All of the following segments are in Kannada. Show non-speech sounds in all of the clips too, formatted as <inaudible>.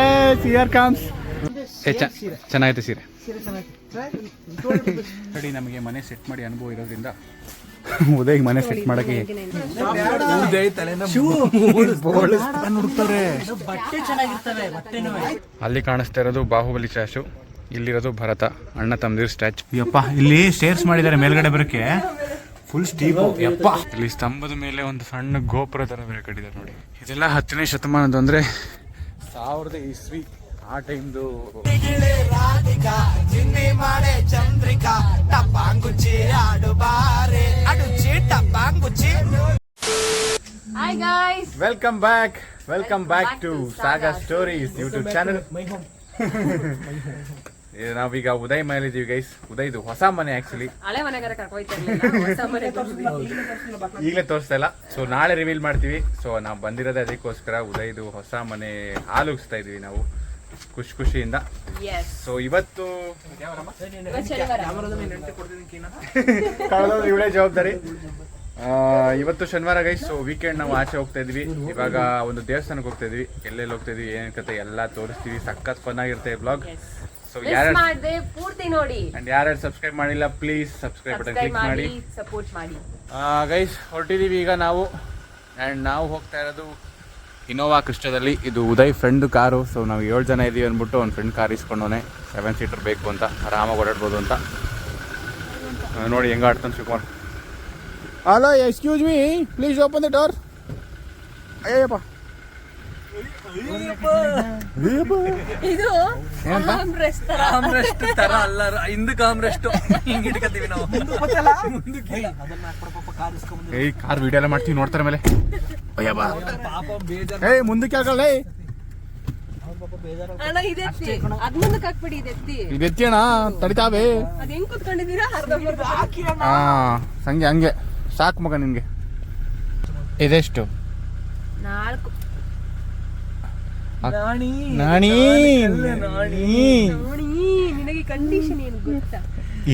ಎಸ್ ಇಯರ್ ಕಮ್ಸ್ ಚೆನ್ನಾಗಿದೆ ಚೆನ್ನಾಗೈತೆ ಸೀರೆ. ನೋಡಿ ನಮಗೆ ಮನೆ ಸೆಟ್ ಮಾಡಿ ಅನುಭವ ಇರೋದ್ರಿಂದ ಉದಯ್ ಮನೆ ಸೆಟ್ ಮಾಡಕ್ಕೆ ಬಟ್ಟೆ ಚೆನ್ನಾಗಿರ್ತವೆ ಬಟ್ಟೆನೂ. ಅಲ್ಲಿ ಕಾಣಿಸ್ತಾ ಇರೋದು ಬಾಹುಬಲಿ ಸ್ಟ್ಯಾಚು ಇಲ್ಲಿರೋದು ಭರತ ಅಣ್ಣ ತಮ್ಮದಿರ್ ಸ್ಟ್ಯಾಚು ಯಪ್ಪ ಇಲ್ಲಿ ಸ್ಟೇರ್ಸ್ ಮಾಡಿದ್ದಾರೆ ಮೇಲ್ಗಡೆ ಬರೋಕ್ಕೆ. ಫುಲ್ ಸ್ಟೀಪ್ ಯಪ್ಪ. ಇಲ್ಲಿ ಸ್ತಂಭದ ಮೇಲೆ ಒಂದು ಸಣ್ಣ ಗೋಪುರ ತರ ಬೇರೆ ಕಟ್ಟಿದ್ದಾರೆ ನೋಡಿ. ಇದೆಲ್ಲ ಹತ್ತನೇ ಶತಮಾನದ ಅಂದ್ರೆ ಸಾವಿರದ ಇಸ್ವಿ ಆ ಟೈಮ್ದು. Hi guys welcome back welcome back to saga stories YouTube channel ನಾವೀಗ ಉದಯ್ ಮನೇಲಿ ಇದೀವಿ ಗೈಸ್ ಉದಯ್ದು ಹೊಸ ಮನೆ ಆಕ್ಚುಲಿ ಈಗಲೇ ತೋರಿಸ್ತಾ ಇಲ್ಲ. ಸೊ ನಾಳೆ ರಿವೀಲ್ ಮಾಡ್ತೀವಿ. ಸೊ ನಾವು ಬಂದಿರೋದೇ ಅದಕ್ಕೋಸ್ಕರ ಉದಯ್ದು ಹೊಸ ಮನೆ ಹಾಲುಗಿಸ್ತಾ ಇದೀವಿ ನಾವು. ಖುಷಿ ಖುಷಿಯಿಂದ. ಎಸ್ ಸೊ ಇವತ್ತು ಕಳೆದ ಇವಳೇ ಜವಾಬ್ದಾರಿ. ಆ, ಇವತ್ತು ಶನಿವಾರ ಗೈಸ್ ಸೊ ವೀಕೆಂಡ್ ನಾವು ಆಚೆ ಹೋಗ್ತಾ ಇದ್ವಿ. ಇವಾಗ ಒಂದು ದೇವಸ್ಥಾನಕ್ಕೆ ಹೋಗ್ತಾ ಇದ್ವಿ. ಎಲ್ಲೆಲ್ಲಿ ಹೋಗ್ತಾ ಇದ್ವಿ ಏನೇನು ಕತೆ ಎಲ್ಲ ತೋರಿಸ್ತೀವಿ. ಸಖತ್ ಫನ್ ಆಗಿರುತ್ತೆ ಬ್ಲಾಗ್ ಸೊ ಯಾರು ಮಾಡದೆ ಪೂರ್ತಿ ನೋಡಿ. ಅಂಡ್ ಯಾರ್ಯಾರು ಸಬ್ಸ್ಕ್ರೈಬ್ ಮಾಡಿಲ್ಲ ಪ್ಲೀಸ್ ಸಬ್ಸ್ಕ್ರೈಬ್ ಬಟನ್ ಕ್ಲಿಕ್ ಮಾಡಿ ಸಪೋರ್ಟ್ ಮಾಡಿ. ಗೈಸ್ ಹೊರಟಿದೀವಿ ಈಗ ನಾವು. ಆ್ಯಂಡ್ ನಾವು ಹೋಗ್ತಾ ಇರೋದು ಇನೋವಾ ಕೃಷ್ಣದಲ್ಲಿ ಇದು ಉದಯ್ ಫ್ರೆಂಡ್ ಕಾರು. ಸೊ ನಾವು ಏಳು ಜನ ಇದ್ದೀವಿ ಅಂದ್ಬಿಟ್ಟು ಒಂದು ಫ್ರೆಂಡ್ ಕಾರ್ ಇಸ್ಕೊಂಡೋನೆ ಸೆವೆನ್ ಸೀಟರ್ ಬೇಕು ಅಂತ ಆರಾಮಾಗಿ ಓಡಾಡ್ಬೋದು ಅಂತ. ನೋಡಿ ಹೆಂಗೆ ಆಡ್ತಾನೆ Shivakumar. Hello excuse me please open the door Ayyappa ಇದು ಆಮ್ರೆಸ್ಟ್ ತರ. ಕಾಮ್ರೆಸ್ಟ್ ತರ ಅಲ್ಲ ಹಿಂದಕ್ಕೆ ಕಾಮ್ರೆಸ್ಟ್ ಹಿಂಗ್ ಇಟ್ಕೊತೀವಿ ನಾವು. ಮುಂದಕ್ಕೆ. ಅದನ್ನ ಪಾಪ ಕಾರ್ ಇಸ್ಕೊಂಡ್ ಏಯ್ ಕಾರ್ ವಿಡಿಯೋ ಎಲ್ಲ ಮಾಡ್ತೀವಿ ನೋಡ್ತಾರೆ ಮೇಲೆ. ಬೇಜಾರ್ ಏಯ್ ಮುಂದಕ್ಕೆ ಆಗಲ್ಲ ಏಯ್. ಪಾಪ ಬೇಜಾರ ಅಣ್ಣ ಇದೆತ್ತಿ ಅದ್ ಮುಂದಕ್ಕೆ ಹಾಕ್ಬಿಡಿ ಇದೆತ್ತಿ ಇದು ಎತ್ತಿಯಣ ತಡಿತಾವೆ. ಅದ್ ಹೆಂಗ್ ಕುತ್ಕೊಂಡಿದೀರಾ ಅರ್ಧ ಹಾ ಹಂಗೆ ಹಂಗೆ. ಸಾಕು ಮಗ ನಿನ್ಗೆ. ಇದೆಷ್ಟು? ನಾಲ್ಕು. ನಾಣಿ ನಾಣಿ ನಿನಗೆ ಕಂಡೀಷನ್ ಏನು ಗೊತ್ತಾ?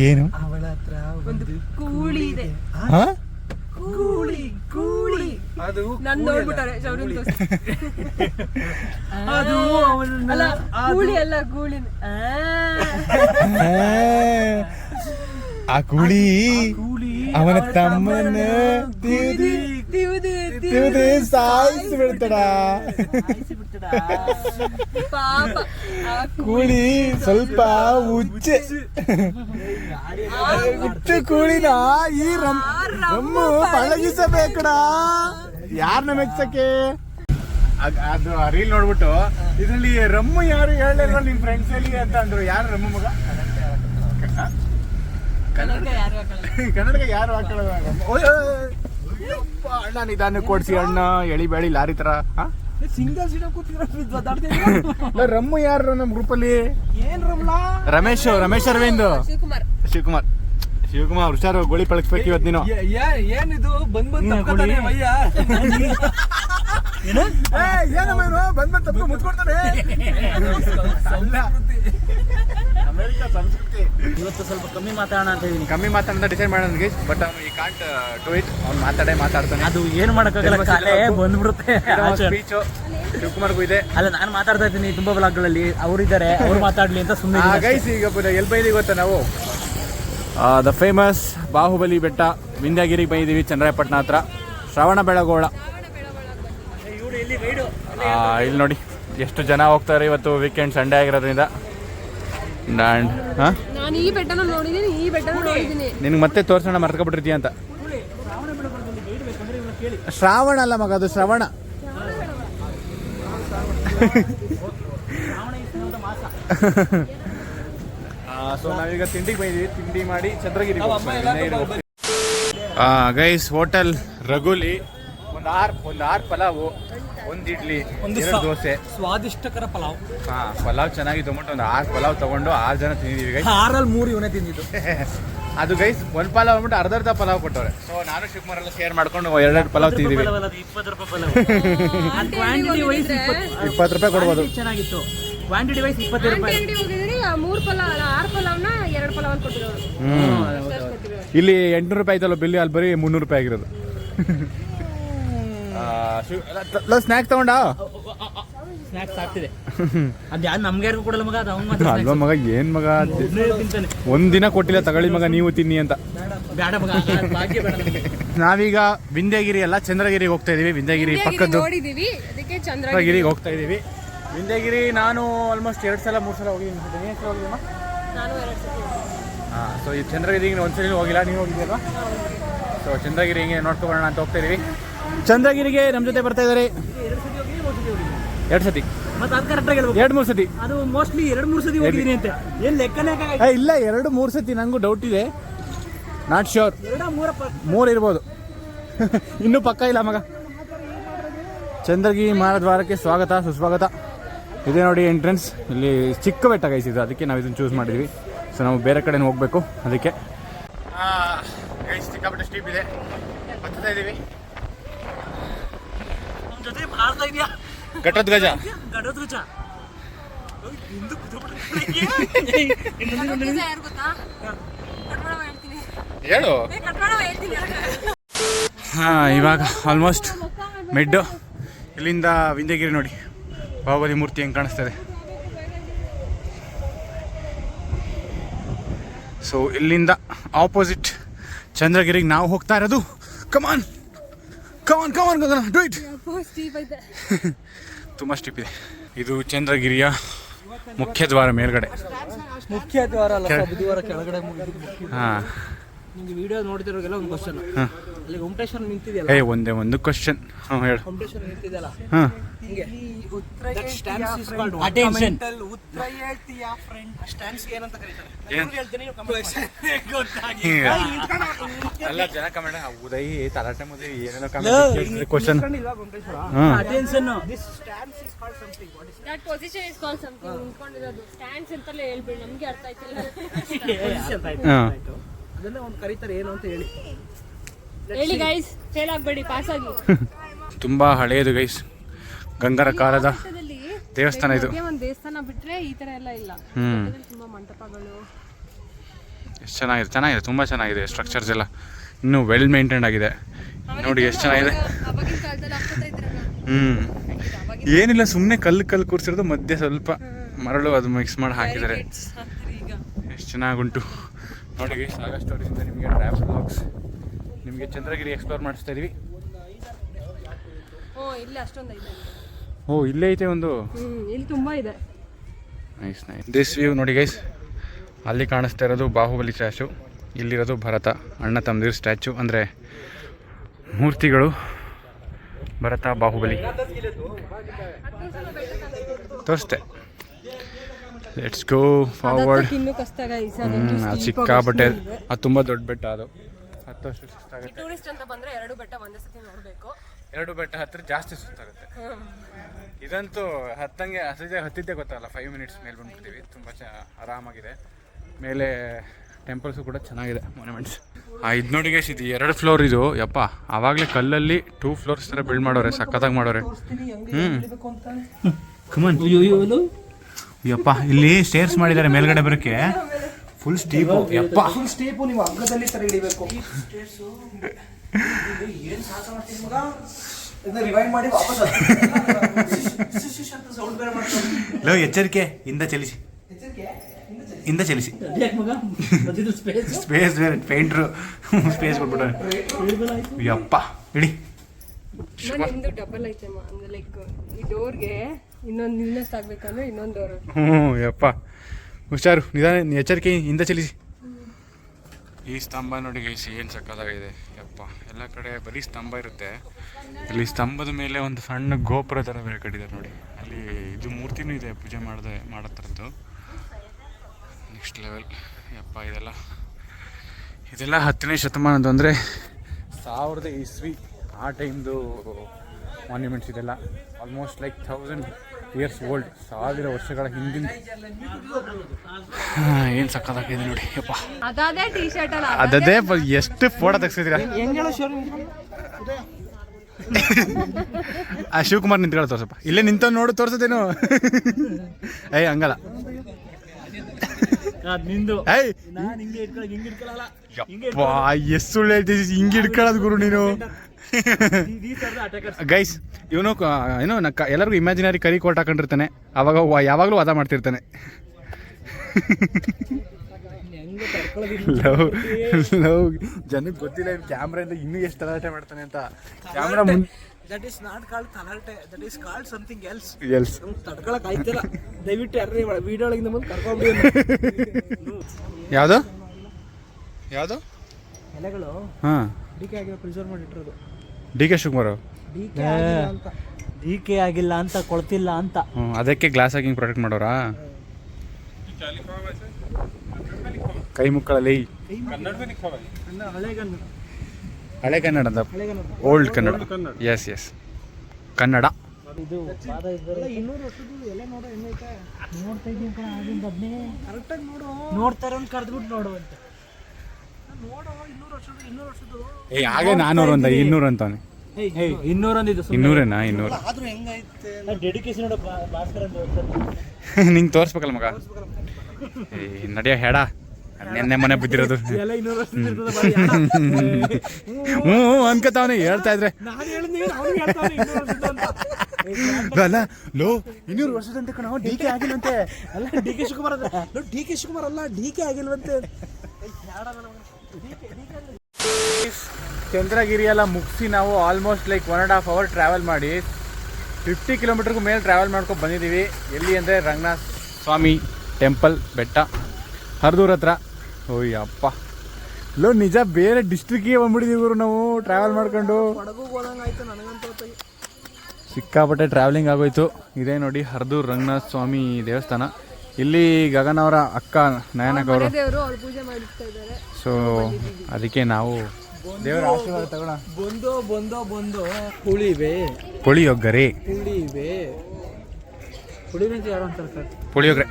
ಏನು? ಅವಳ ಹತ್ರ ಒಂದು ಕೂಳಿ ಇದೆ. ಹಾ? ಕೂಳಿ ಕೂಳಿ ಅದು ನನ್ ನೋಡ್ಬಿಟ್ಟಾರೆ ಶೌರ್ಯನ್. ಅದು ಅವಳನ್ನ ಅಲ್ಲ ಕೂಳಿ ಅಲ್ಲ ಕೂಳಿ ಆ. ಕೂಳಿ ಅವನ ತಮ್ಮನ ತಿವಿದಿ ತಿವ್ದು, ಸಾಯಿಸಿ ಬಿಡ್ತಾರ ಕೂಳಿ ಸ್ವಲ್ಪ ಉಚ್ಚೆ. ಹುಚ್ಚು ಕೂಳಿನ ಈ ರಮ್ ರಮ್ಮು ಪಳಗಿಸಬೇಕಡ? ಯಾರನ್ನ ಮೆಚ್ಚಕ್ಕೆ ಅದ್- ಅದು ರೀಲ್ ನೋಡ್ಬಿಟ್ಟು ಇದರಲ್ಲಿ ರಮ್ಮು ಯಾರು ಹೇಳಲಿಲ್ಲ ನಿಮ್ ಫ್ರೆಂಡ್ಸ್ ಅಲ್ಲಿ ಅಂತ ಅಂದ್ರು. ಯಾರು ರಮ್ಮು ಮಗ? ಕನ್ನಡ ಯಾರು ಹಾಕಲ್ಲ. ಕನ್ನಡಕ್ಕೆ ಯಾರು ಹಾಕೊಳ್ಳೋದು. ಅಣ್ಣ ನಿಧಾನ ಕೊಡ್ಸಿ ಅಣ್ಣ ಎಳಿ ಬೇಳಿ ಲಾರಿ ತರ ಹಾ? ಸಿಂಗಲ್ ಸೀಟ್ ಕೂತಿರೋ ಇಲ್ಲ, ರಮ್ಮು ಯಾರು ನಮ್ಮ ಗ್ರೂಪ್ ಅಲ್ಲಿ? ಏನ್ ರಮ್ಲಾ? ರಮೇಶ್ ರಮೇಶ್ ಅರವಿಂದ್. ಶಿವಕುಮಾರ್. ಶಿವಕುಮಾರ್. ಶಿವಕುಮಾರ್ ಹುಷಾರು ಗೋಳಿ ಪಳಗಿಸ್ಬೇಕು ಇವತ್ತು ನೀನು ಏನಿದು? ಬಂದ್ ಬಂದ್ ತಪ್ಕೊತಾನೆ ಮಯ್ಯ ಏ, ಏನಮ್ಮ? ಬಂದ್ ಬಂದ್ ತಪ್ಪು. ಅಮೆರಿಕ ಸಂಸ್ಕೃತಿ. ಇವತ್ತು ಸ್ವಲ್ಪ ಕಮ್ಮಿ ಮಾತಾಡೋಣ ಅಂತ ಇದೀನಿ ಕಮ್ಮಿ ಮಾತಾಡೋಣ ಡಿಸೈಡ್ ಮಾಡೋಣ ನನಗೆ ಬಟ್ ಅವ್ನು ಈ ಕಾಂಟ್ ಡೂ ಇಟ್ ಅವ್ನು ಮಾತಾಡೇ ಮಾತಾಡ್ತಾನೆ. ಅದು ಏನು ಮಾಡೋಕ್ಕಾಗಲ್ಲ ಕಾಲೇ ಬಂದ್ಬಿಡುತ್ತೆ. ಸ್ಪೀಚು ಶಿವಕುಮಾರ್ಗೂ ಇದೆ. ಅಲ್ಲ ನಾನು ಮಾತಾಡ್ತಾ ಇದ್ದೀನಿ ತುಂಬಾ ಬ್ಲಾಗ್ಗಳಲ್ಲಿ ಅವರಿದ್ದಾರೆ ಅವ್ರು ಮಾತಾಡ್ಲಿ ಅಂತ ಸುಮ್ಮನೆ ಗೈಸ್ ಈಗ ಎಲ್ಲಿ ಬೈದೀವಿ ಗೊತ್ತಾ ನಾವು? ದ ಫೇಮಸ್ ಬಾಹುಬಲಿ ಬೆಟ್ಟ ವಿಂಧ್ಯಗಿರಿಗೆ ಬೈದೀವಿ ಚಂದ್ರಾಯಪಟ್ಟಣ ಹತ್ರ. ಶ್ರವಣ ಬೆಳಗೋಳ. ಆ, ಇಲ್ಲಿ ನೋಡಿ ಎಷ್ಟು ಜನ ಹೋಗ್ತಾರೆ ಇವತ್ತು ವೀಕೆಂಡ್ ಸಂಡೇ ಆಗಿರೋದ್ರಿಂದ. ಹಾಂ? ನಾನು ಈ ಬೆಟ್ಟನ ನೋಡಿದೀನಿ ಈ ಬೆಟ್ಟನ ನೋಡಿದೀನಿ. ನಿನ್ಗೆ ಮತ್ತೆ ತೋರ್ಸೋಣ ಮರ್ತ್ಕೊಬಿಟ್ಟಿರ್ತೀಯ ಅಂತ. ಶ್ರಾವಣ ಅಲ್ಲ ಮಗ ಅದು ಶ್ರವಣ. ಸೊ ನಾವೀಗ ತಿಂಡಿಗೆ ಬೈದೀವಿ ತಿಂಡಿ ಮಾಡಿ ಚಂದ್ರಗಿರಿ ಗೈಸ್ ಹೋಟೆಲ್ ರಗುಲಿ ಒಂದು ಆರ್ ಒಂದು ಆರ್ ಪಲಾವು. ಒಂದು ಇಡ್ಲಿ ಒಂದು ಎರಡು ದೋಸೆ. ಸ್ವಾದಿಷ್ಟಕರ ಪಲಾವ್. ಹಾ ಪಲಾವ್ ಚೆನ್ನಾಗಿ ತಗೊಂಡು ಒಂದು ಆರು ಪಲಾವ್ ತಗೊಂಡು ಆರು ಜನ ತಿಂದಿದ್ದೀವಿ ಗೈಸ್ ಆರಲ್ಲಿ ಮೂರು ಇವನೇ ತಿಂದಿದ್ದು. <laughs> ಅದು ಗೈಸ್ ಒಂದು ಪಲಾವ್ ಅಂದ್ಬಿಟ್ಟು ಅರ್ಧ ಅರ್ಧ ಪಲಾವ್ ಕೊಟ್ಟವ್ರೆ. ಸೊ ನಾನು ಶಿವಕುಮಾರ್ ಎಲ್ಲ ಶೇರ್ ಮಾಡ್ಕೊಂಡು ಎರಡೆರಡು ಪಲಾವ್ ತಿಂದಿವಿ ಇಪ್ಪತ್ತು ರೂಪಾಯಿ ಪಲಾವ್. <laughs> ಕ್ವಾಂಟಿಟಿ ವೈಸ್ ಇಪ್ಪತ್ತು. ರೂಪಾಯಿ ಕೊಡ್ಬೋದು. ಚೆನ್ನಾಗಿತ್ತು. ಕ್ವಾಂಟಿಟಿ ವೈಸ್ ಇಪ್ಪತ್ತು ರೂಪಾಯಿ. ಮೂರು ಪಲಾವ್ ಆರು ಆರ್ ಪಲಾವ್ನ ಎರಡ್ ಪಲಾವ್ ಅಂತ ಕೊಟ್ಟಿರೋರು. ಇಲ್ಲಿ ಎಂಟ್ನೂರು ರೂಪಾಯಿ ಆಯ್ತಲ್ಲ ಬಿಲ್ ಅಲ್ಲಿ ಬರೀ ಮುನ್ನೂರು ರೂಪಾಯಿ ಆಗಿರೋದು. <laughs> ಸ್ನ್ಯಾಕ್ ತಗೊಂಡ? ಸ್ನಾಕ್ಸ್ ಆಗ್ತಿದೆ. ಅದು ಯಾರು ನಮ್ಗೆ ಯಾರಿಗೂ ಕೊಡಲ್ಲ ಮಗ ಅದು ಅವ್ನು ಮಾತ್ರ ಅಲ್ವಾ ಮಗ ಏನ್ ಮಗ? ತಿಂತಾನೆ. ಒಂದಿನ ಕೊಟ್ಟಿಲ್ಲ ತಗೊಳ್ಳಿ ಮಗ ನೀವು ತಿನ್ನಿ ಅಂತ. ಬೇಡ ಮಗ ಭಾಗ್ಯ ಬೇಡ ನಮ್ಗೆ. ನಾವೀಗ ವಿಂಧ್ಯಗಿರಿ ಅಲ್ಲ ಚಂದ್ರಗಿರಿಗೆ ಹೋಗ್ತಾ ಇದೀವಿ. ವಿಂಧ್ಯಗಿರಿ ಪಕ್ಕದ್ದು. ನೋಡಿದೀವಿ. ಅದಕ್ಕೆ ಚಂದ್ರ ಚಂದ್ರಗಿರಿಗೆ ಹೋಗ್ತಾ ಇದೀವಿ. ವಿಂಧ್ಯಗಿರಿ ನಾನು ಆಲ್ಮೋಸ್ಟ್ ಎರಡು ಸಲ ಮೂರು ಸಲ ಹೋಗಿದ್ದೀನಿ ಅನ್ಸುತ್ತೆ. ನೀನ್ ಎಷ್ಟ್ ಸಲ ಹೋಗಿದ್ದೀಯಮ್ಮ? ನಾನು ಎರಡು ಸತಿ ಹಾ ಸೊ ಈ ಚಂದ್ರಗಿರಿಗೆ ಒಂದ್ಸಲ ಹೋಗಿಲ್ಲ. ನೀವು ಹೋಗಿದ್ದೀರಾ ಸೊ ಚಂದ್ರಗಿರಿ ಹಿಂಗೆ ನೋಡ್ಕೊಬರೋಣ ಅಂತ ಹೋಗ್ತಾ ಇದೀವಿ. ಚಂದ್ರಗಿರಿಗೆ ನಮ್ಮ ಜೊತೆ ಬರ್ತಾ ಇದ್ದಾರೆ. ಎರಡು ಸತಿ. ಮತ್ತೆ ಅದು ಕರೆಕ್ಟಾಗಿ ಹೇಳ್ಬೇಕು. ಎರಡು ಮೂರು ಸತಿ. ಅದು ಮೋಸ್ಟ್ಲಿ ಎರಡು ಮೂರು ಸತಿ ಹೋಗಿದ್ದೀನಿ ಅಂತೆ. ಏನು ಲೆಕ್ಕನೇ ಏ, ಇಲ್ಲ ಎರಡು ಮೂರು ಸತಿ ನನಗೂ ಡೌಟ್ ಇದೆ. ನಾಟ್ ಶ್ಯೂರ್ ಎರಡ ಮೂರ ಮೂರು ಇರ್ಬೋದು. ಇನ್ನೂ ಪಕ್ಕ ಇಲ್ಲ ಮಗ. ಚಂದ್ರಗಿರಿ ಮಹಾದ್ವಾರಕ್ಕೆ ಸ್ವಾಗತ ಸುಸ್ವಾಗತ. ಇದೆ ನೋಡಿ ಎಂಟ್ರೆನ್ಸ್ ಇಲ್ಲಿ ಚಿಕ್ಕ ಬೆಟ್ಟ ಗೈಸ್ ಇದು. ಅದಕ್ಕೆ ನಾವು ಇದನ್ನು ಚೂಸ್ ಮಾಡಿದ್ವಿ. ಸೊ ನಾವು ಬೇರೆ ಕಡೆ ಹೋಗಬೇಕು. ಅದಕ್ಕೆ. ಸಿಕ್ಕಾಪಟ್ಟೆ ಸ್ಟೀಪ್ ಇದೆ. ಇದ್ದೀವಿ ಜೊತೆ ಮಾಡ್ತಾ ಇದೀಯಾ? ಗಜ ಹಿಂದೂ ಹೇಳು. ಹೇಳ್ತೀನಿ. ಹಾಂ ಇವಾಗ ಆಲ್ಮೋಸ್ಟ್ ಮಿಡ್ಡು ಇಲ್ಲಿಂದ ವಿಂಧ್ಯಗಿರಿ ನೋಡಿ. ಬಾಹುಬಲಿ ಮೂರ್ತಿ ಹೆಂಗೆ ಕಾಣಿಸ್ತದೆ ಸೊ ಇಲ್ಲಿಂದ ಆಪೋಸಿಟ್ ಚಂದ್ರಗಿರಿಗೆ ನಾವು ಹೋಗ್ತಾ ಇರೋದು. Come on come on Kavan Gagana do it ತುಂಬ ಸ್ಟಿಪ್ ಇದೆ. ಇದು ಚಂದ್ರಗಿರಿಯ ಮುಖ್ಯ ದ್ವಾರ ಮೇಲ್ಗಡೆ ಮುಖ್ಯ ದ್ವಾರ ಕೆಳಗಡೆ. ಹಾಂ. ನಿಮ್ಗೆ ವಿಡಿಯೋ ನೋಡ್ತಿರೋಗೆಲ್ಲ ಒಂದು ಕ್ವಶನ್ ಅಲ್ಲಿ ಓಂಟೇಶ್ವರ ನಿಂತಿದೆಯಲ್ಲ? ಏ ಒಂದೇ ಒಂದು ಕ್ವಶನ್ ಹಾಂ ಹೇಳು. ನಿಂತಿದೆಯಲ್ಲ? ಹಾಂ. ಹಿಂಗೆ. <laughs> stance is called ಉತ್ತರ ಹೇಳ್ತೀಯ ಫ್ರೆಂಡ್ ಸ್ಟ್ಯಾನ್ಸ್ ಏನಂತ ಕರೀತಾರೆ? ನಾನು ಹೇಳ್ತೀನಿ ಗೊತ್ತಾಗಿ. ಎಲ್ಲ ಜನ ಕಮೆಂಟ್ ಉದಯ್ ತಲಾಟೆ ಮುದಿ ಏನೇನೋ ಕಮೆಂಟ್ ಕ್ವಶನ್ ನಿಂತ್ಕೊಂಡಿಲ್ವಾ ಓಂಟೇಶ್ವರ ಹಾಂ. Attention this stance is called something what is that position is call something ನಿಂತ್ಕೊಂಡಿರೋದು. Stands ಅಂತಲೇ ಹೇಳ್ಬಿಡಿ ನಮ್ಗೆ ಅರ್ಥ ಆಯ್ತಿಲ್ಲ. <laughs> ಹಾಂ. ಅದನ್ನ ಒಂದು ಕರೀತಾರೆ ಏನು ಅಂತ ಹೇಳಿ. ಹೇಳಿ ಗೈಸ್ ಫೇಲ್ ಆಗಬೇಡಿ ಪಾಸ್ ಆಗಿ. ತುಂಬಾ ಹಳೆಯದು ಗೈಸ್ ಗಂಗರ ಕಾಲದ ದೇವಸ್ಥಾನ ಇದು. ಒಂದು ಒಂದ್ ದೇವಸ್ಥಾನ ಬಿಟ್ರೆ ಈ ತರ ಎಲ್ಲ ಇಲ್ಲ. ತುಂಬಾ ಮಂಟಪಗಳು. ಎಷ್ಟು ಚೆನ್ನಾಗಿದೆ ಚೆನ್ನಾಗಿದೆ ತುಂಬ ಚೆನ್ನಾಗಿದೆ ಸ್ಟ್ರಕ್ಚರ್ಸ್ ಎಲ್ಲ. ಇನ್ನೂ ವೆಲ್ ಮೇಂಟೈನ್ ಆಗಿದೆ. ನೋಡಿ ಎಷ್ಟು ಚೆನ್ನಾಗಿದೆ. ಹ್ಞೂ ಏನಿಲ್ಲ ಸುಮ್ಮನೆ ಕಲ್ಲು ಕಲ್ಲು ಕೂರಿಸಿರೋದು ಮಧ್ಯೆ ಸ್ವಲ್ಪ ಮರಳು ಅದು ಮಿಕ್ಸ್ ಮಾಡಿ ಹಾಕಿದ್ದಾರೆ. ಎಷ್ಟು ಚೆನ್ನಾಗುಂಟು ನೋಡಿ ಗೈಸ್ ಆಗಸ್ಟ್ ಅವರಿಂದ ನಿಮಗೆ ಟ್ರಾವೆಲ್ ಬ್ಲಾಗ್ಸ್ ನಿಮಗೆ ಚಂದ್ರಗಿರಿ ಎಕ್ಸ್ಪ್ಲೋರ್ ಮಾಡಿಸ್ತಾ ಇದೀವಿ. ಓ ಇಲ್ಲಿ ಅಷ್ಟೊಂದು ಇದೆ. ಓ ಇಲ್ಲೇ ಐತೆ ಒಂದು? ಇಲ್ಲಿ ತುಂಬಾ ಇದೆ. ನೈಸ್ ನೈಸ್ ದಿಸ್ ವ್ಯೂ ನೋಡಿ ಗೈಸ್ ಅಲ್ಲಿ ಕಾಣಿಸ್ತಾ ಇರೋದು ಬಾಹುಬಲಿ ಸ್ಟ್ಯಾಚು ಇಲ್ಲಿರೋದು ಭರತ ಅಣ್ಣ ತಮ್ಮದಿರು ಸ್ಟ್ಯಾಚು ಅಂದರೆ ಮೂರ್ತಿಗಳು ಭರತ ಬಾಹುಬಲಿ. ತೋರಿಸ್ತೆ. ಲೆಟ್ಸ್ ಗೋ ಫಾರ್ವರ್ಡ್ ಇನ್ನೂ ಕಷ್ಟ ಗೈಸ್ ಅದು ಸಿಕ್ಕಾಬಟ್ಟೆ ಅದು ತುಂಬ ದೊಡ್ಡ ಬೆಟ್ಟ ಅದು. ಹತ್ತಷ್ಟು ಸುಸ್ತಾಗುತ್ತೆ ಟೂರಿಸ್ಟ್ ಅಂತ ಬಂದ್ರೆ ಎರಡು ಬೆಟ್ಟ ಒಂದೇ ಸತಿ ನೋಡಬೇಕು. ಎರಡು ಬೆಟ್ಟ ಹತ್ತಿರ ಜಾಸ್ತಿ ಸುಸ್ತಾಗುತ್ತೆ. ಇದಂತೂ ಹತ್ತಂಗೆ ಹತ್ತಿದ್ದೆ ಹತ್ತಿದ್ದೆ ಗೊತ್ತಲ್ಲ ಫೈವ್ ಮಿನಿಟ್ಸ್ ಮೇಲೆ ಬಂದ್ಬಿಡ್ತೀವಿ. ತುಂಬ ಚ ಆರಾಮಾಗಿದೆ. ಮೇಲೆ ಟೆಂಪಲ್ಸು ಕೂಡ ಚೆನ್ನಾಗಿದೆ ಮೊನ್ಯುಮೆಂಟ್ಸ್ ಹಾಂ ಇದು ನೋಡಿ ಗೈಸ್ ಇದು ಎರಡು ಫ್ಲೋರ್ ಇದು. ಯಪ್ಪ ಆವಾಗಲೇ ಕಲ್ಲಲ್ಲಿ ಟೂ ಫ್ಲೋರ್ಸ್ ಥರ ಬಿಲ್ಡ್ ಮಾಡೋರೆ ಸಖತ್ತಾಗಿ ಮಾಡೋರೆ. ಹ್ಞೂ ಕಮನ್ ಯಪ್ಪ ಇಲ್ಲಿ ಸ್ಟೇರ್ಸ್ ಮಾಡಿದ್ದಾರೆ ಮೇಲ್ಗಡೆ ಬರೋಕ್ಕೆ ಫುಲ್ ಸ್ಟೀಪು ಯಪ್ಪ. ಫುಲ್ ಸ್ಟೀಪ್ ನೀವು ಹಗ್ಗದಲ್ಲಿ ತರ ಹಿಡಿಬೇಕು. ಏನ್ ಸಾಹಸ ಮಾಡ್ತೀನಿ ಮಗ? ಇದನ್ನ ರಿವೈಂಡ್ ಮಾಡಿ ವಾಪಸ್ ಸೌಂಡ್ ಬೇರೆ ಮಾಡ್ತೀನಿ ಲೋ ಎಚ್ಚರಿಕೆ? ಹಿಂದೆ ಚಲಿಸಿ. ಹಿಂದೆ ಚಲಿಸಿ. ಸ್ಪೇಸ್ ಸ್ಪೇಸ್ ಬೇರೆ ಪೇಂಟ್ರು ಸ್ಪೇಸ್ ಕೊಟ್ಬಿಟ್ಟು ಯಪ್ಪ ಇಡಿ. ಡಬಲ್ ಐತೆ ಲೈಕ್ ಈ ಡೋರ್ಗೆ ಇನ್ನೊಂದು ಆಗ್ಬೇಕಂದ್ರೆ ಇನ್ನೊಂದು ಹ್ಞೂ ಯಪ್ಪ. ಹುಷಾರು ನಿಧಾನ ಎಚ್ಚರಿಕೆ ಹಿಂದೆ ಚಲಿಸಿ. ಈ ಸ್ತಂಭ ನೋಡಿ ಗೈಸ್ ಏನು ಸಕ್ಕದಾಗಿದೆ ಯಪ್ಪ ಎಲ್ಲ ಕಡೆ ಬರೀ ಸ್ತಂಭ ಇರುತ್ತೆ. ಇಲ್ಲಿ ಸ್ತಂಭದ ಮೇಲೆ ಒಂದು ಸಣ್ಣ ಗೋಪುರ ಥರ ಬೇರೆ ಕಟ್ಟಿದ್ದಾರೆ ನೋಡಿ. ಅಲ್ಲಿ ಇದು ಮೂರ್ತಿನೂ ಇದೆ ಪೂಜೆ ಮಾಡದೆ ಮಾಡೋ ಥರದ್ದು ನೆಕ್ಸ್ಟ್ ಲೆವೆಲ್ ಯಪ್ಪ ಇದೆಲ್ಲ ಇದೆಲ್ಲ ಹತ್ತನೇ ಶತಮಾನದ್ದು ಅಂದರೆ ಸಾವಿರದ ಇಸ್ವಿ ಆ ಟೈಮ್ದು ಮಾನ್ಯುಮೆಂಟ್ಸ್ ಇದೆಲ್ಲ. Almost like thousand years old ಸಾವಿರ ವರ್ಷಗಳ ಹಿಂದಿನ. ಏನು ಸಕ್ಕದಾಗಿದೆ ನೋಡಿ ಯಪ್ಪ. ಅದಾದೇ ಟಿ ಶರ್ಟ್ ಅಲ್ಲ ಅದದೇ ಎಷ್ಟು ಫೋಟೋ ತೆಗ್ಸಿದ್ರ? ಆ ಶಿವಕುಮಾರ್ ನಿಂತ್ಕೊಳ್ಳ ತೋರ್ಸಪ್ಪ. ಇಲ್ಲೇ ನಿಂತ ನೋಡು ತೋರ್ಸದೇನು? ಏಯ್ ಹಂಗಲ್ಲ. ಯಪ್ಪ ಎಷ್ಟು ಸುಳ್ಳು ಹೇಳ್ತಿದ್ದೀನಿ ಹಿಂಗೆ ಹಿಡ್ಕೊಳ್ಳೋದು ಗುರು ನೀನು. ಗೈಸ್ ಇವನು ಏನೋ ನ ಕ- ಎಲ್ಲರಿಗೂ ಇಮ್ಯಾಜಿನರಿ ಕರಿ ಕೋಟ್ ಹಾಕೊಂಡಿರ್ತಾನೆ. ಅವಾಗ ವ- ಯಾವಾಗಲೂ ವಾದ ಮಾಡ್ತಿರ್ತಾನೆ. ಲವ್ ಲವ್ ಜನಕ್ಕೆ ಗೊತ್ತಿಲ್ಲ ಕ್ಯಾಮ್ರಾಯಿಂದ ಇನ್ನೂ ಎಷ್ಟು ತಲಾಟೆ ಮಾಡ್ತಾನೆ ಅಂತ. ಕ್ಯಾಮ್ರಾ ಮುಂದೆ that is not called ತಲಾಟೆ that is called something else else ತಡ್ಕೊಳಕ್ ಆಯ್ತಿಲ್ಲ. ದಯವಿಟ್ಟು ಯಾರು ವಿಡಿಯೋ ಒಳಗಿಂದ ಮುಂದೆ ಕರ್ಕೊಂಡ್ಬಿಡಿ ಯಾವುದು? ಯಾವುದು? ಎಲೆಗಳು ಹಾಂ. ಅಡಿಕೆ ಆಗಿರೋ preserve ಮಾಡಿಟ್ಟಿರೋದು. D K Shivakumar D K ಆಗಿಲ್ಲ ಅಂತ. ಡಿ ಕೆ ಆಗಿಲ್ಲ ಅಂತ ಕೊಳ್ತಿಲ್ಲ ಅಂತ. ಅದಕ್ಕೆ ಗ್ಲಾಸ್ ಹಾಕಿಂಗ್ ಪ್ರೊಟೆಕ್ಟ್ ಮಾಡೋರಾ? ಕೈ ಮುಕ್ಕಳಲ್ಲಿ. ಹಳೆ ಕನ್ನಡ. ಅಂತ. Old Kannada. Yes yes Kannada. ಇದು ಪಾದ ಇದ್ದರೆ ಇನ್ನೂರು ವರ್ಷದ್ದು ಎಲ್ಲ ನೋಡೋ ಹೆಂಗೈತೆ ನೋಡ್ತಾ ಇದ್ದೀನಿ ಕಣ ಆಗಿಂದ ಅದನ್ನೇ ಕರೆಕ್ಟಾಗಿ ನೋಡು. ನೋಡ್ತಾರೆ ಅಂತ ಕರೆದ್ಬಿಟ್ಟು ನೋಡು ಅಂತ ನೋಡು ಇನ್ನೂರು ವರ್ಷದ್ದು ಇನ್ನೂರು ವರ್ಷದ್ದು ಏ ಹಾಗೆ ನಾನೂರು ಅಂತ ಇನ್ನೂರು ಅಂತವನೆ ಇನ್ನೂರು ಅಂದಿದ್ದು ಇನ್ನೂರೇನಾ ಇನ್ನೂರು? ಆದ್ರೂ ಹೆಂಗೈತೆ ಡೆಡಿಕೇಶನ್ ನೋಡ ಭಾಸ್ಕರ್ <laughs> ನಿಂಗೆ ತೋರಿಸ್ಬೇಕಲ್ಲ ಮಗ? ಏ ನಡಿಯ ಹೇಡ ನೆನ್ನೆ ಮನೆ ಬಿದ್ದಿರೋದು. ಎಲ್ಲ ಇನ್ನೂರು ವರ್ಷದ <laughs> ಹ್ಞೂ ಅನ್ಕೋತಾವನೆ ಹೇಳ್ತಾ ಇದ್ರೆ. ಅಲ್ಲ ಲೋ ಇನ್ನೂರು ವರ್ಷದಂತೆ ಕಣ ಡಿ ಕೆ <laughs> ಆಗಿಲ್ವಂತೆ. ಅಲ್ಲ D K Shivakumar D K Shivakumar ಅಲ್ಲ ಡಿ ಕೆ ಆಗಿಲ್ವಂತೆ. ಚಂದ್ರಗಿರಿ ಎಲ್ಲ ಮುಗಿಸಿ ನಾವು almost like one and half hour travel ಮಾಡಿ ಫಿಫ್ಟಿ ಕಿಲೋಮೀಟರ್ಗೂ ಮೇಲೆ ಟ್ರಾವೆಲ್ ಮಾಡ್ಕೊಂಡು ಬಂದಿದ್ದೀವಿ. ಎಲ್ಲಿ ಅಂದರೆ ರಂಗನಾಥ್ ಸ್ವಾಮಿ ಟೆಂಪಲ್ ಬೆಟ್ಟ, ಹರಿದೂರ್ ಹತ್ರ. ಅಪ್ಪ. ಲೋ, ನಿಜ ಬೇರೆ ಡಿಸ್ಟ್ರಿಕ್ಕಿಗೆ ಬಂದ್ಬಿಟ್ಟಿದ್ದೀವಿ ಇವರು ನಾವು ಟ್ರಾವೆಲ್ ಮಾಡ್ಕೊಂಡು. ಸಿಕ್ಕಾಪಟ್ಟೆ ಟ್ರಾವೆಲಿಂಗ್ ಆಗೋಯ್ತು. ಇದೇ ನೋಡಿ ಹರಿದೂರ್ ರಂಗನಾಥ್ ಸ್ವಾಮಿ ದೇವಸ್ಥಾನ. ಇಲ್ಲಿ ಗಗನವರ ಅವರ ಅಕ್ಕ ನಯನಗೌರ ಅವರು ದೇವರು ಅವ್ರು ಪೂಜೆ ಮಾಡಿಸ್ತಾ ಇದ್ದಾರೆ. ಸೊ ಅದಕ್ಕೆ ನಾವು ದೇವರ ಆಶೀರ್ವಾದ ತಗೋಣ. ಬಂದು ಬಂದು ಬಂದು. ಪುಳಿವೆ ಪುಳಿಯೊಗ್ಗರೆ. ಪುಳಿವೆ ಪುಳಿಯೋಗರೆ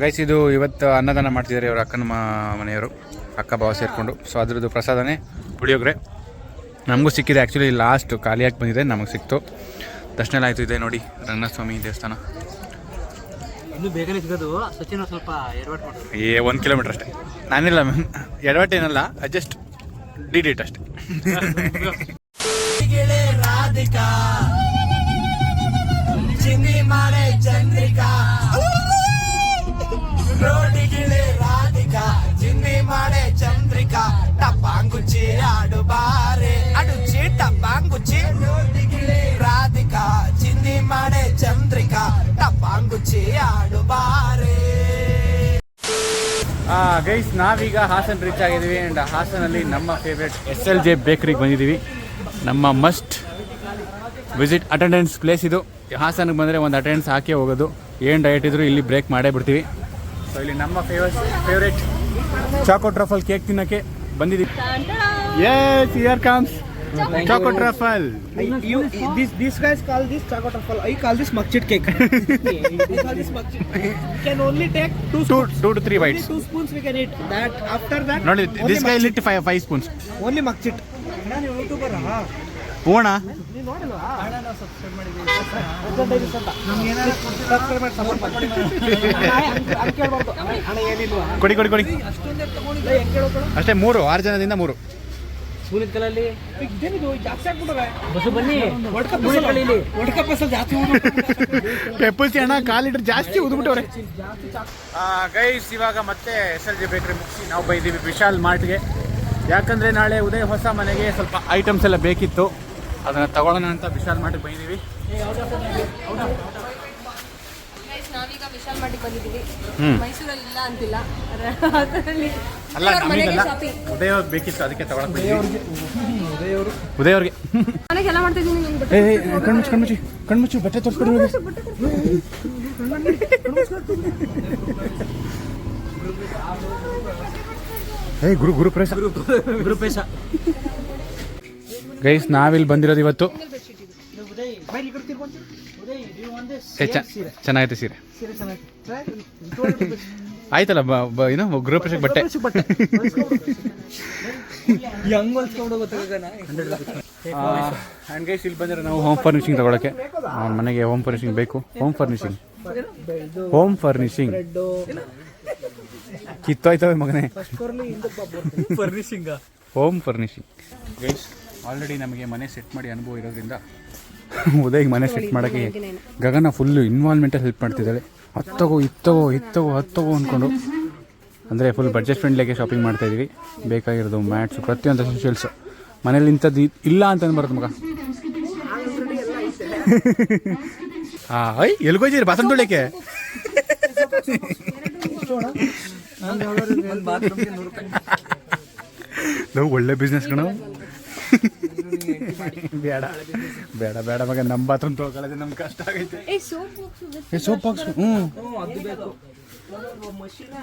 ಗೈಸ್ ಇದು ಇವತ್ತು ಅನ್ನದಾನ ಮಾಡ್ತಿದ್ದಾರೆ ಇವರು ಅಕ್ಕನ ಮ- ಮನೆಯವರು. ಅಕ್ಕ ಭಾವ ಸೇರಿಕೊಂಡು. ಸೊ ಅದ್ರದ್ದು ಪ್ರಸಾದನೇ ಪುಳಿಯೋಗರೆ ನಮಗೂ ಸಿಕ್ಕಿದೆ. ಆ್ಯಕ್ಚುಲಿ ಲಾಸ್ಟ್ ಖಾಲಿಯಾಗಿ ಬಂದಿದೆ. ನಮಗೆ ಸಿಕ್ತು. ದರ್ಶನ ಎಲ್ಲ ಆಯಿತು ಇದೆ ನೋಡಿ. ರಂಗನಾಥ ಸ್ವಾಮಿ ದೇವಸ್ಥಾನ. ಇನ್ನು ಬೇಗನೆ ಸಿಗೋದು. ಸಚಿನ್ ಅವ್ರು ಸ್ವಲ್ಪ ಎಡವಟ್ ಮಾಡ್ತಾರೆ. ಏ ಡಿ ಕಿಲೋಮೀಟ್ರ್ ಅಷ್ಟೇ. ನಾನಿಲ್ಲ ಎಡವಟ್ಟೇನಲ್ಲ ಜಸ್ಟ್ ಡಿಡಿಟ್ ಅಷ್ಟೇ. <laughs> ಗೈಸ್ ನಾವೀಗ ಹಾಸನ್ ರೀಚ್ ಆಗಿದ್ದೀವಿ ಆ್ಯಂಡ್ ಹಾಸನಲ್ಲಿ ನಮ್ಮ ಫೇವ್ರೆಟ್ ಎಸ್ ಎಲ್ ಜೆ ಬೇಕ್ರಿಗೆ ಬಂದಿದ್ದೀವಿ. ನಮ್ಮ ಮಸ್ಟ್ ವಿಸಿಟ್ ಅಟೆಂಡೆನ್ಸ್ ಪ್ಲೇಸ್ ಇದು. ಹಾಸನಿಗೆ ಬಂದರೆ ಒಂದು ಅಟೆಂಡೆನ್ಸ್ ಹಾಕೇ ಹೋಗೋದು. ಏನು ಡಯಟ್ ಇದ್ದರೂ ಇಲ್ಲಿ ಬ್ರೇಕ್ ಮಾಡೇ ಬಿಡ್ತೀವಿ. ಸೊ ಇಲ್ಲಿ ನಮ್ಮ ಫೇವಸ್ ಫೇವ್ರೆಟ್ ಚಾಕೋ ಟ್ರಫಲ್ ಕೇಕ್ ತಿನ್ನೋಕ್ಕೆ ಬಂದಿದ್ದೀವಿ. Yes here comes choco truffle You, this, these guys call this choco truffle. I call this makchit cake. we call this makchit. We can only take two Two, spoons. Two to three Only bites two spoons we can eat. That after that. ನೋಡಿ only this guy. Lit five five spoons Only makchit. ನಾನು ಯೂಟ್ಯೂಬರ್ ಹೂಣ ನೀವು ನೋಡಿಲ್ವಾ ಸಬ್ಸ್ಕ್ರೈಬ್ ಮಾಡಿ ಸಪೋರ್ಟ್ ಮಾಡಿ ಹಂಗೆ ಕೇಳ್ಬಾರ್ದು ಹಣ ಏನಿಲ್ವಾ ಕೊಡಿ ಕೊಡಿ ಕೊಡಿ ಹೆಂಗೆ ಅಷ್ಟೇ ಮೂರು ಆರು ಜನದಿಂದ ಮೂರು ಸ್ಪೂನ್ ಕಲಲ್ಲಿ ಇದೇನಿದು? ಜಾಸ್ತಿ ಆಗ್ಬಿಟ್ಟವೆ ಬಸ್ಸು ಬನ್ನಿ. ಇಲ್ಲಿ. ಪೆಪ್ಪಲ್ಸಿ ಅಣ್ಣ ಕಾಲು ಲೀಟರ್ ಜಾಸ್ತಿ ಉದ್ಬಿಟ್ಟವ್ರೆ ಗೈಸ್ ಇವಾಗ ಮತ್ತೆ ಎಸ್ ಎಲ್ ಜಿ ಬೇಕ್ರಿ ಮುಗಿಸಿ. ನಾವು ಬೈದೀವಿ ವಿಶಾಲ್ ಮಾರ್ಟ್ಗೆ. ಯಾಕಂದರೆ ನಾಳೆ ಉದಯ ಹೊಸ ಮನೆಗೆ ಸ್ವಲ್ಪ ಐಟಮ್ಸ್ ಎಲ್ಲ ಬೇಕಿತ್ತು. ಅದನ್ನು ತಗೊಳ್ಳೋಣ ಅಂತ ವಿಶಾಲ್ ಮಾರ್ಟ್ಗೆ ಬೈದೀವಿ. ನಾವೀಗ ವಿಶಾಲ್ ಮಟ್ಟಿಗೆ ಬಂದಿದ್ದೀವಿ. ಹ್ಮ್. ಮೈಸೂರಲ್ಲಿ ಇಲ್ಲ ಅಂತಿಲ್ಲ. ಅದರಲ್ಲಿ ಅಲ್ಲ ನಮಗೆಲ್ಲ ಉದಯ ಅವ್ರಿಗೆ ಬೇಕಿತ್ತು ಅದಕ್ಕೆ ತಗೊಳಕ್ ಉದಯ ಅವ್ರಿಗೆ ಮನೆಗೆ ಎಲ್ಲ ಮಾಡ್ತಾ ಇದ್ದೀನಿ ನಿಮ್ಗೆ ಏ ಏ, ಕಣ್ಮುಚ್ಚಿ ಕಣ್ಮುಚ್ಚಿ ಕಣ್ಮುಚ್ಚಿ ಬಟ್ಟೆ ತೋರಿಸ್ಕೊಡಿ ಏ ಗುರು ಗುರು ಪ್ರೇಸ ಗುರುಪೇಶ ಗೈಸ್ ನಾವಿಲ್ಲಿ ಬಂದಿರೋದು ಇವತ್ತು. ಚೆನ್ನಾಗೈತೆ ಸೀರೆ. ಸೀರೆ ಆಯ್ತಲ್ಲ ಏನು ಗೃಹ ಪ್ರವೇಶಕ್ಕೆ ಬಟ್ಟೆ. ಆ್ಯಂಡ್ ಗೈಸ್ ಇಲ್ಲಿ ಬಂದರೆ ನಾವು ಹೋಮ್ ಫರ್ನಿಶಿಂಗ್ ತಗೊಳಕ್ಕೆ. ಅವ್ನ ಮನೆಗೆ ಹೋಮ್ ಫರ್ನಿಶಿಂಗ್ ಬೇಕು. ಹೋಮ್ ಫರ್ನಿಶಿಂಗ್ ಹೋಮ್ ಫರ್ನಿಶಿಂಗ್ ಕಿತ್ತೋಯ್ತವೆ ಮಗನೇ. Furnishing home furnishing guys already ನಮಗೆ ಮನೆ ಸೆಟ್ ಮಾಡಿ ಅನುಭವ ಇರೋದ್ರಿಂದ <laughs> ಉದಯ್ಗೆ ಮನೆ ಸೆಟ್ ಮಾಡೋಕ್ಕೆ ಗಗನ ಫುಲ್ಲು ಇನ್ವಾಲ್ವ್ಮೆಂಟಲ್ಲಿ ಹೆಲ್ಪ್ ಮಾಡ್ತಿದ್ದಾಳೆ. ಹತ್ತಗೋ ಇತ್ತಗೋ ಇತ್ತಗೋ ಹತ್ತಗೋ ಅಂದ್ಕೊಂಡು ಅಂದರೆ ಫುಲ್ ಬಡ್ಜೆಟ್ ಫ್ರೆಂಡ್ಲಿಗೆ ಶಾಪಿಂಗ್ ಮಾಡ್ತಾ ಇದೀವಿ. ಬೇಕಾಗಿರೋದು ಮ್ಯಾಟ್ಸು ಪ್ರತಿಯೊಂದು ಸೋಷಿಯಲ್ಸು ಮನೇಲಿ ಇಂಥದ್ದು ಇಲ್ಲ ಅಂತ ಬರುತ್ತೆ ಮಗ. ಹಾಂ ಐ ಎಲ್ಗೋಜಿರಿ ಬಾಸನ್ ತೊಳಿಕೆ <laughs> ನಾವು ಒಳ್ಳೆ ಬಿಸ್ನೆಸ್ ಕಣ. ಬೇಡ. ಬೇಡ ಬೇಡ ಮಗ ನಮ್ಮ ಬಾತ್ರೂಮ್ ತೊಳ್ಕೊಳ್ಳೋದು ನಮ್ಗೆ ಕಷ್ಟ ಆಗೈತೆ. ಏ ಸೋಪ್ ಬಾಕ್ಸ್ ಹ್ಞೂ ಮಷೀನೇ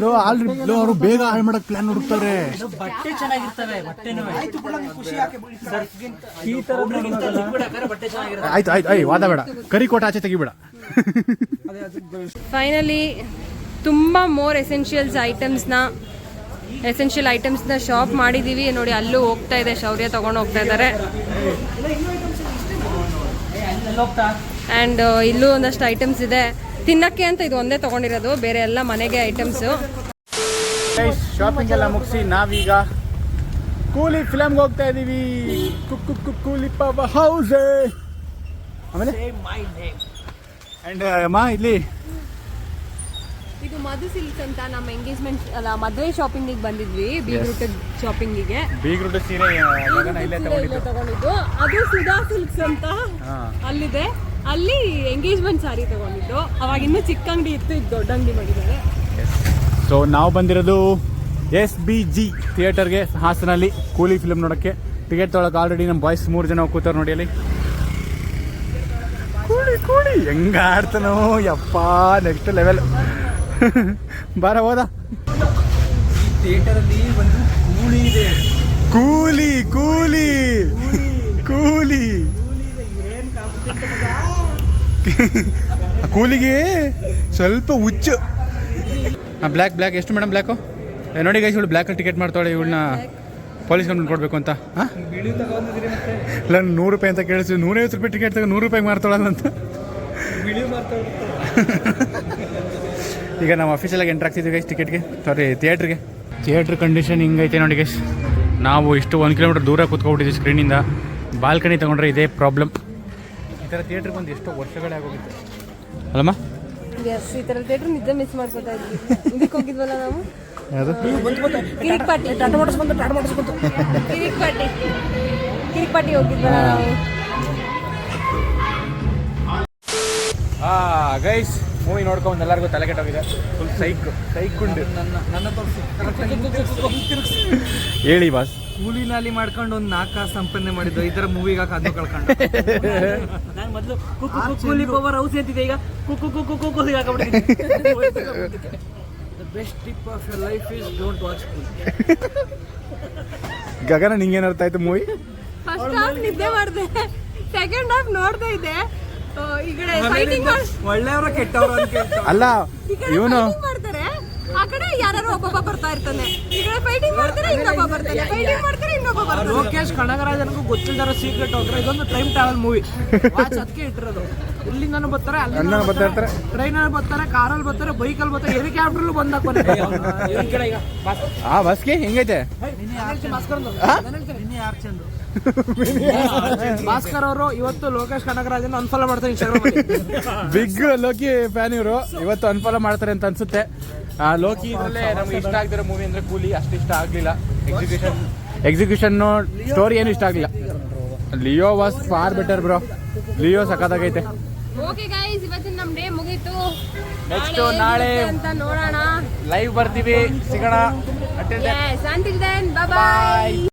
ಲೋ ಆಲ್ರೆಡಿ ಲೋ ಅವರು ಬೇಗ ಹಾಳು ಮಾಡಕ್ ಪ್ಲಾನ್ ಹುಡುಕ್ತಾರೆ. ಬಟ್ಟೆ ಚೆನ್ನಾಗಿರ್ತವೆ ಬಟ್ಟೆನೂ ಆಯ್ತು ಖುಷಿ ಯಾಕೆ ಈ ತರ ಲಿಕ್ವಿಡ್ ಹಾಕಿದ್ರೆ ಬಟ್ಟೆ ಚೆನ್ನಾಗಿರುತ್ತೆ. ಆಯ್ತು ಆಯ್ತು ಐ ವಾದ ಬೇಡ. ಕರಿ ಕೋಟ ಆಚೆ ತೆಗಿಬೇಡ. ಫೈನಲಿ ತುಂಬ ಮೋರ್ ಎಸೆನ್ಷಿಯಲ್ಸ್ ಐಟಮ್ಸ್ನ ಎಸೆನ್ಷಿಯಲ್ ಐಟಮ್ಸ್ನ ಶಾಪ್ ಮಾಡಿದ್ದೀವಿ ನೋಡಿ ಅಲ್ಲೂ ಹೋಗ್ತಾ ಇದೆ ಶೌರ್ಯ ತಗೊಂಡು ಹೋಗ್ತಾ ಇದ್ದಾರೆ ಅಂಡ್ ಆ್ಯಂಡ್ ಇಲ್ಲೂ ಒಂದಷ್ಟು ಐಟಮ್ಸ್ ಇದೆ. ತಿನ್ನಕ್ಕೆ ಅಂತ ಇದು ಒಂದೇ ತೊಗೊಂಡಿರೋದು ಬೇರೆ ಎಲ್ಲ ಮನೆಗೆ ಐಟಮ್ಸು ಶಾಪಿಂಗ್ ಎಲ್ಲ ಮುಗಿಸಿ ನಾವೀಗ ಕೂಲಿ ಫಿಲಮ್ಗೆ ಹೋಗ್ತಾ ಇದೀವಿ. ಕುಕ್ ಕುಕ್ ಕುಕ್ ಕೂಲಿ ಪಾಪ ಹೌಸ್ ಆಮೇಲೆ? ಮೈ ನೇಮ್ ಅಂಡ್ ಅಮ್ಮ ಇಲ್ಲಿ. ಇದು ಮಧು ಸಿಲ್ಕ್ಸ್ ಅಂತ ನಮ್ಮ ಎಂಗೇಜ್ಮೆಂಟ್ ಅಲ್ಲ ಮದುವೆ ಶಾಪಿಂಗಿಗೆ ಬಂದಿದ್ವಿ ಬೀಗ್ರೂಟ್ ಶಾಪಿಂಗಿಗೆ ಬೀಗ್ರೂಟ್ ಸೀರೆ ತಗೊಂಡಿದ್ದು. ಅದು ಸುಧಾ ಸಿಲ್ಕ್ಸ್ ಅಂತ ಅಲ್ಲಿದೆ. ಅಲ್ಲಿ ಎಂಗೇಜ್ಮೆಂಟ್ ಸಾರಿ ತಗೊಂಡಿದ್ದು. ಅವಾಗ ಇನ್ನೂ ಚಿಕ್ಕ ಅಂಗಡಿ ಇತ್ತು ಈಗ ದೊಡ್ಡ ಅಂಗಡಿ ಮಾಡಿದ್ದಾರೆ. ಸೊ ನಾವು ಬಂದಿರೋದು ಎಸ್ ಬಿ ಜಿ ಥಿಯೇಟರ್ಗೆ ಹಾಸನಲ್ಲಿ ಕೂಲಿ ಫಿಲ್ಮ್ ನೋಡೋಕ್ಕೆ. ಟಿಕೆಟ್ ತೊಳಕ್ಕೆ ಆಲ್ರೆಡಿ ನಮ್ಮ ಬಾಯ್ಸ್ ಮೂರು ಜನ ಕೂತಾರೆ ನೋಡಿ ಅಲ್ಲಿ. ಕೂಲಿ ಕೂಲಿ ಹೆಂಗ ಆಡ್ತಾನೋ ಯಪ್ಪ ನೆಕ್ಸ್ಟ್ ಲೆವೆಲ್ ಬಾರ ಹೋದ. ಥಿಯೇಟರಲ್ಲಿ ಒಂದು ಕೂಲಿ ಇದೆ. ಕೂಲಿ ಕೂಲಿ. ಕೂಲಿ. ಕೂಲಿಗೆ ಸ್ವಲ್ಪ ಹುಚ್ಚು. ಬ್ಲ್ಯಾಕ್ ಬ್ಲ್ಯಾಕ್ ಎಷ್ಟು ಮೇಡಮ್ ಬ್ಲ್ಯಾಕು ನೋಡಿ ಗೈಸ್ ಇವಳು ಬ್ಲ್ಯಾಕಲ್ಲಿ ಟಿಕೆಟ್ ಮಾಡ್ತಾಳೆ. ಇವಳನ್ನ ಪೊಲೀಸ್ ಕಂಪ್ಲೇಂಟ್ ಕೊಡಬೇಕು ಅಂತ. ಹಾಂ? ಇಲ್ಲ ನೂರು ರೂಪಾಯಿ ಅಂತ ಕೇಳಿಸಿ ನೂರೈವತ್ತು ರೂಪಾಯಿ ಟಿಕೆಟ್ ತಗೊಂಡು ನೂರು ರೂಪಾಯಿಗೆ ಮಾರ್ತಾಳಲ್ಲ ಅಂತ. ಈಗ ನಾವು ಅಫಿಷಿಯಲಾಗಿ ಎಂಟ್ರ್ ಆಗ್ತಿದ್ವಿ ಗೈಸ್ ಟಿಕೆಟ್ಗೆ ಸಾರಿ ಥಿಯೇಟ್ರಿಗೆ ಥಿಯೇಟ್ರ್ ಕಂಡೀಷನ್ ಹಿಂಗೈತೆ ನೋಡಿ ಗೈಸ್ ನಾವು ಇಷ್ಟು ಒಂದು ಕಿಲೋಮೀಟರ್ ದೂರ ಕೂತ್ಕೊಬಿಟ್ಟಿದ್ವಿ ಸ್ಕ್ರೀನಿಂದ ಬಾಲ್ಕನಿ ತೊಗೊಂಡ್ರೆ ಇದೇ ಪ್ರಾಬ್ಲಮ್ ಈ ಥರ ಥಿಯೇಟ್ರಿಗೆ ಬಂದು ಎಷ್ಟೋ ವರ್ಷಗಳೇ ಆಗೋಗಿತ್ತು. ಅಲ್ಲಮ್ಮ? ಎಸ್ ಈ ಥರ ಥಿಯೇಟ್ರ್ ನಿಜ ಮಿಸ್ ಮಾಡ್ಕೊತಾ ಇದ್ವಿ. ಇದಕ್ಕೆ ಹೋಗಿದ್ವಲ್ಲ ನಾವು? ಯಾವುದು ಕಿರಿಕ್ ಪಾಟಿ. ಟಾಟಾ ಮೋಟರ್ಸ್ ಬಂತು ಟಾಟಾ ಮೋಟರ್ಸ್ ಬಂತು ಕಿರಿಕ್ ಪಾಟಿ. ಕಿರಿಕ್ ಪಾಟಿ ಹೋಗಿದ್ವಲ್ಲ ನಾವು. ಆ ಗೈಸ್ ಮೂವಿ ನೋಡ್ಕೊಂಡು ಎಲ್ಲರಿಗೂ ತಲೆ ಕೆಟ್ಟೋಗಿದೆ. ಫುಲ್ ಸೈಕ್ ಸೈಕುಂಡು ನನ್ನ ನನ್ನ ತೋರಿಸಿ. ಹೇಳಿ ಬಾಸ್. ಕೂಲಿನಲ್ಲಿ ಮಾಡ್ಕೊಂಡು ಒಂದು ನಾಲ್ಕು ಸಂಪನ್ನೆ ಮಾಡಿದ್ದು ಈ ತರ ಮೂವಿಗೆ ಹಾಕಿ ಅದನ್ನು ಕಳ್ಕೊಂಡು. ನಾನು ಮೊದಲು ಕೂಲಿ ಪವರ್ ಹೌಸ್ ಅಂತಿದೆ ಈಗ ಕುಕ್ಕು ಕುಕ್ಕು ಕುಕ್ಕು the best tip of your life is don't watch ಗಗನ ನಿಂಗೇನು ಅರ್ಥ ಆಯ್ತು ಮೂವಿ ಫಸ್ಟ್ ಹಾಫ್ ನಿದ್ದೆ ಮಾಡಿದೆ. ಸೆಕೆಂಡ್ ಹಾಫ್ ನೋಡ್ತಾ ಇದ್ದೆ ಈ ಕಡೆ ಫೈಟಿಂಗ್ ಒಳ್ಳೆಯವರ ಕೆಟ್ಟವರು ಅಂತ ಕೇಳ್ತಾರೆ ಅಲ್ಲ ಇವನು ಮಾಡ್ತಾರೆ ಆ ಕಡೆ ಯಾರು ಒಬ್ಬೊಬ್ಬ ಬರ್ತಾ ಇರ್ತಾನೆ. ಈ ಕಡೆ ಫೈಟಿಂಗ್ ಮಾಡ್ತಾರೆ ಇನ್ನೊಬ್ಬ ಬರ್ತಾನೆ. ಫೈಟಿಂಗ್ ಮಾಡ್ತಾರೆ ಇನ್ನೊಬ್ಬ ಬರ್ತಾನೆ. ಲೋಕೇಶ್ ಕನಗರಾಜನ್ಗೂ ಗೊತ್ತಿಲ್ದಾರ ಸೀಕ್ರೆಟ್ ಹೋದ್ರೆ ಇದೊಂದು ಟೈಮ್ ಟ್ರಾವೆಲ್ ಮೂವಿ ವಾಚ್ ಅದಕ್ಕೆ ಇಟ್ಟಿರೋದು. ಇಲ್ಲಿಂದನೂ ಬರ್ತಾರೆ ಅಲ್ಲಿಂದ ಬರ್ತಾ ಇರ್ತಾರೆ. ಟ್ರೈನಲ್ಲಿ ಬರ್ತಾರೆ ಕಾರಲ್ಲಿ ಬರ್ತಾರೆ ಬೈಕಲ್ಲಿ ಬರ್ತಾರೆ ಹೆಲಿಕಾಪ್ಟರ್ ಬಂದ ಈಗ ಆ ಬಸ್ಗೆ? ಹೆಂಗೈತೆ? ಭಾಸ್ಕರ್ ಅವರು. ಇವತ್ತು ಲೋಕೇಶ್ ಕನಕರಾಜ್ ಅನ್ಫಾಲೋ ಮಾಡ್ತಾರೆ ಇನ್ಸ್ಟಾಗ್ರಾಮ್ <laughs> ಬಿಗ್ ಲೋಕಿ ಫ್ಯಾನ್ ಇವರು. ಇವತ್ತು ಅನ್ಫಾಲೋ ಮಾಡ್ತಾರೆ ಅಂತ ಅನ್ಸುತ್ತೆ. ಆ ಲೋಕಿ ಇದ್ರಲ್ಲೇ ನಮ್ಗೆ ಇಷ್ಟ ಆಗ್ತಿರೋ ಮೂವಿ ಅಂದ್ರೆ ಕೂಲಿ ಅಷ್ಟು ಇಷ್ಟ ಆಗ್ಲಿಲ್ಲ. ಎಕ್ಸಿಕ್ಯೂಷನ್ ಎಕ್ಸಿಕ್ಯೂಷನ್ ಸ್ಟೋರಿ ಏನು ಇಷ್ಟ ಆಗ್ಲಿಲ್ಲ. Leo was far better bro Leo ಸಖತ್ತಾಗೈತೆ. Okay guys ಇವತ್ತಿನ ನಮ್ ಡೇ ಮುಗೀತು. ನೆಕ್ಸ್ಟ್ ನಾಳೆ ಅಂತ ನೋಡೋಣ. ಲೈವ್ ಬರ್ತೀವಿ. ಸಿಗೋಣ. Until then, bye bye.